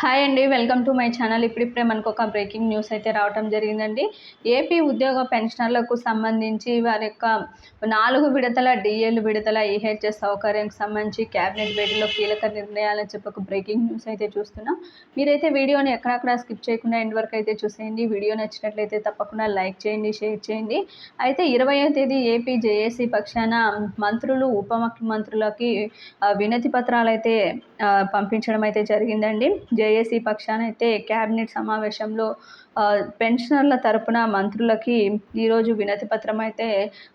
Hi అండి welcome to my channel. ఇప్పుడిప్పుడే మనకు ఒక బ్రేకింగ్ న్యూస్ అయితే రావటం జరిగిందండి. ఏపీ ఉద్యోగ పెన్షనర్లకు సంబంధించి వారి యొక్క నాలుగు విడతల డిఎల్ విడతల ఈహెచ్ఎస్ సౌకర్యానికి సంబంధించి క్యాబినెట్ భేటీలో కీలక నిర్ణయాలని చెప్పి ఒక బ్రేకింగ్ న్యూస్ అయితే చూస్తున్నాం. మీరైతే వీడియోని ఎక్కడక్కడ స్కిప్ చేయకుండా ఎండ్ వరకు అయితే చూసేయండి. వీడియో నచ్చినట్లయితే తప్పకుండా లైక్ చేయండి షేర్ చేయండి. అయితే ఇరవయో తేదీ ఏపీ జేఏసీ పక్షాన మంత్రులు ఉప ముఖ్యమంత్రులకి వినతి పత్రాలు అయితే పంపించడం అయితే జరిగిందండి. జేఏసీ పక్షాన అయితే క్యాబినెట్ సమావేశంలో పెన్షనర్ల తరపున మంత్రులకి ఈరోజు వినతి పత్రం అయితే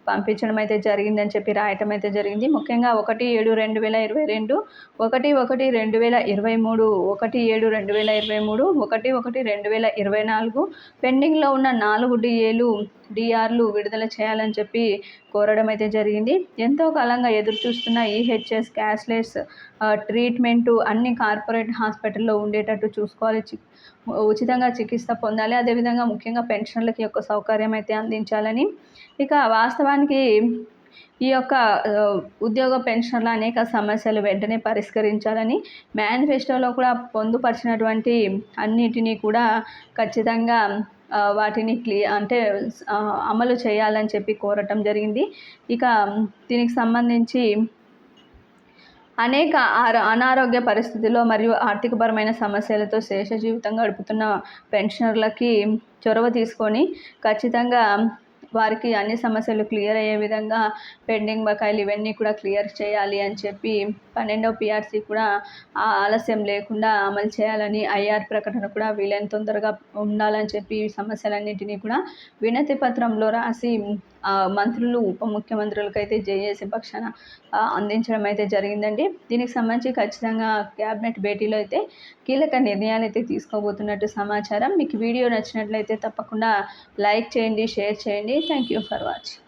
పంపించడం అయితే జరిగిందని చెప్పి రాయటం అయితే జరిగింది. ముఖ్యంగా ఒకటి ఏడు రెండు వేల ఇరవై రెండు ఒకటి ఒకటి రెండు వేల ఇరవై మూడు ఒకటి ఏడు రెండు వేల ఇరవై మూడు ఒకటి ఒకటి రెండు వేల ఇరవై నాలుగు పెండింగ్లో ఉన్న నాలుగు డిఏలు డిఆర్లు విడుదల చేయాలని చెప్పి కోరడం అయితే జరిగింది. ఎంతో కాలంగా ఎదురు చూస్తున్న ఈహెచ్ఎస్ క్యాష్లెస్ ట్రీట్మెంట్ అన్ని కార్పొరేట్ హాస్పిటల్లో ఉండేటట్టు చూసుకోవాలి. ఉచితంగా చికిత్స పొందాలి. అదేవిధంగా ముఖ్యంగా పెన్షన్లకి యొక్క సౌకర్యం అయితే అందించాలని. ఇక వాస్తవానికి ఈ యొక్క ఉద్యోగ పెన్షన్ల అనేక సమస్యలు వెంటనే పరిష్కరించాలని మేనిఫెస్టోలో కూడా పొందుపరిచినటువంటి అన్నిటినీ కూడా ఖచ్చితంగా వాటిని క్లీ అంటే అమలు చేయాలని చెప్పి కోరటం జరిగింది. ఇక దీనికి సంబంధించి అనేక అనారోగ్య పరిస్థితుల్లో మరియు ఆర్థికపరమైన సమస్యలతో శేష జీవితం గడుపుతున్న పెన్షనర్లకి చొరవ తీసుకొని ఖచ్చితంగా వారికి అన్ని సమస్యలు క్లియర్ అయ్యే విధంగా పెండింగ్ బకాయిలు ఇవన్నీ కూడా క్లియర్ చేయాలి అని చెప్పి పన్నెండవ పిఆర్సీ కూడా ఆలస్యం లేకుండా అమలు చేయాలని ఐఆర్ ప్రకటన కూడా వీలైన తొందరగా ఉండాలని చెప్పి ఈ సమస్యలన్నింటినీ కూడా వినతి పత్రంలో రాసి మంత్రులు ఉప ముఖ్యమంత్రులకు అయితే జేఏసీ పక్షాన అందించడం అయితే జరిగిందండి. దీనికి సంబంధించి ఖచ్చితంగా క్యాబినెట్ భేటీలో అయితే కీలక నిర్ణయాలు అయితే తీసుకోబోతున్నట్టు సమాచారం. మీకు వీడియో నచ్చినట్లయితే తప్పకుండా లైక్ చేయండి షేర్ చేయండి. Thank you for watching.